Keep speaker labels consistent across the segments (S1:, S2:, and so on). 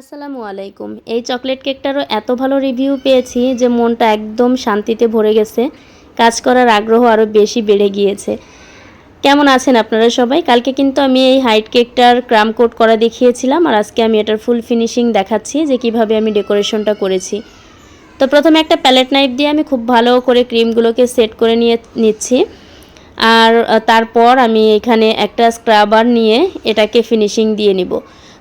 S1: আসসালামু আলাইকুম। এই চকলেট কেকটারও এত ভালো রিভিউ পেয়েছি যে মনটা একদম শান্তিতে ভরে গেছে। কাজ করার আগ্রহ আরও বেশি বেড়ে গিয়েছে। কেমন আছেন আপনারা সবাই? কালকে কিন্তু আমি এই হাইট কেকটার ক্রাম কোট করা দেখিয়েছিলাম আর আজকে আমি এটার ফুল ফিনিশিং দেখাচ্ছি যে কীভাবে আমি ডেকোরেশনটা করেছি। তো প্রথমে একটা প্যালেট নাইফ দিয়ে আমি খুব ভালো করে ক্রিমগুলোকে সেট করে নিয়ে নিচ্ছি। আর তারপর আমি এখানে একটা স্ক্রাবার নিয়ে এটাকে ফিনিশিং দিয়ে নিব।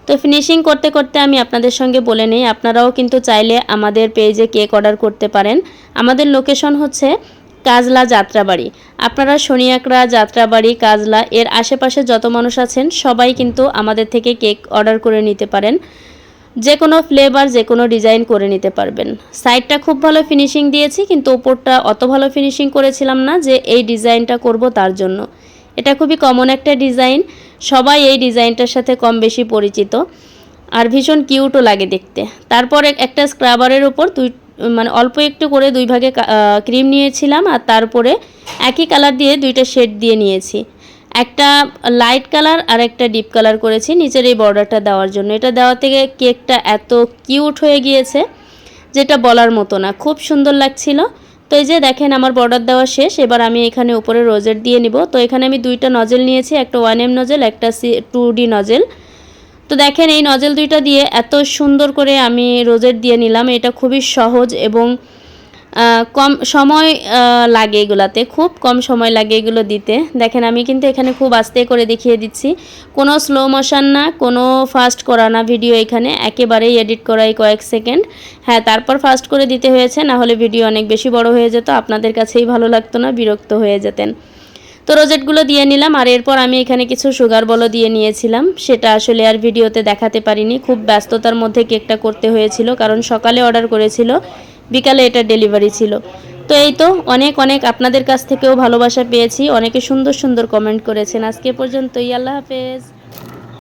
S1: তো ফিনিশিং করতে করতে আমি আপনাদের সঙ্গে বলে নেই, আপনারাও কিন্তু চাইলে আমাদের পেজে কেক অর্ডার করতে পারেন। আমাদের লোকেশন হচ্ছে কাজলা যাত্রাবাড়ি। আপনারা শনিয়াকড়া যাত্রাবাড়ি, কাজলা, এর আশেপাশে যত মানুষ আছেন, সবাই কিন্তু আমাদের থেকে কেক অর্ডার করে নিতে পারেন। যে কোনো ফ্লেভার যে কোনো ডিজাইন করে নিতে পারবেন। সাইডটা খুব ভালো ফিনিশিং দিয়েছি, কিন্তু ওপরটা অত ভালো ফিনিশিং করেছিলাম না যে এই ডিজাইনটা করব তার জন্য। এটা খুবই কমন একটা ডিজাইন সবাই এই ডিজাইনটার সাথে কম বেশি পরিচিত। আর ভীষণ কিউটও লাগে দেখতে। তারপরে একটা স্ক্রাবারের উপর দুই মানে অল্প একটু করে দুই ভাগে ক্রিম নিয়েছিলাম আর তারপরে একই কালার দিয়ে দুইটা শেড দিয়ে নিয়েছি। একটা লাইট কালার আর একটা ডিপ কালার করেছি নিচের এই বর্ডারটা দেওয়ার জন্য। এটা দেওয়া থেকে কেকটা এত কিউট হয়ে গিয়েছে, যেটা বলার মতো না। খুব সুন্দর লাগছিল। তো এই যে দেখেন, আমার বর্ডার দেওয়া শেষ। এবার আমি এখানে উপরে রোজেট দিয়ে নিব। তো এখানে আমি দুইটা নজেল নিয়েছি, একটা ওয়ান এম নজেল একটা সি টু ডি নজেল তো দেখেন, এই নজেল দুইটা দিয়ে এত সুন্দর করে আমি রোজেট দিয়ে নিলাম। এটা খুবই সহজ এবং কম সময় লাগে এগুলাতে, খুব কম সময় লাগে এগুলো দিতে। দেখেন, আমি কিন্তু এখানে খুব আস্তে করে দেখিয়ে দিচ্ছি। কোনো স্লো মোশন না, কোনো ফাস্ট করা না ভিডিও এখানে। একেবারেই এডিট করাই কয়েক সেকেন্ড হ্যাঁ তারপর ফাস্ট করে দিতে হয়েছে, না হলে ভিডিও অনেক বেশি বড় হয়ে যেত। আপনাদের কাছেই ভালো লাগতো না, বিরক্ত হয়ে যেতেন। তো রোজেটগুলো দিয়ে নিলাম, আর এরপর আমি এখানে কিছু সুগার বলো দিয়ে নিয়েছিলাম। সেটা আসলে আর ভিডিওতে দেখাতে পারিনি। খুব ব্যস্ততার মধ্যে কেকটা করতে হয়েছিল, কারণ সকালে অর্ডার করেছিল, বিকালে এটা ডেলিভারি ছিল। তো এই তো, অনেক অনেক আপনাদের কাছ থেকেও ভালোবাসা পেয়েছি। অনেকে সুন্দর সুন্দর কমেন্ট করেছেন। আজকে পর্যন্তই, আল্লাহ হাফেজ।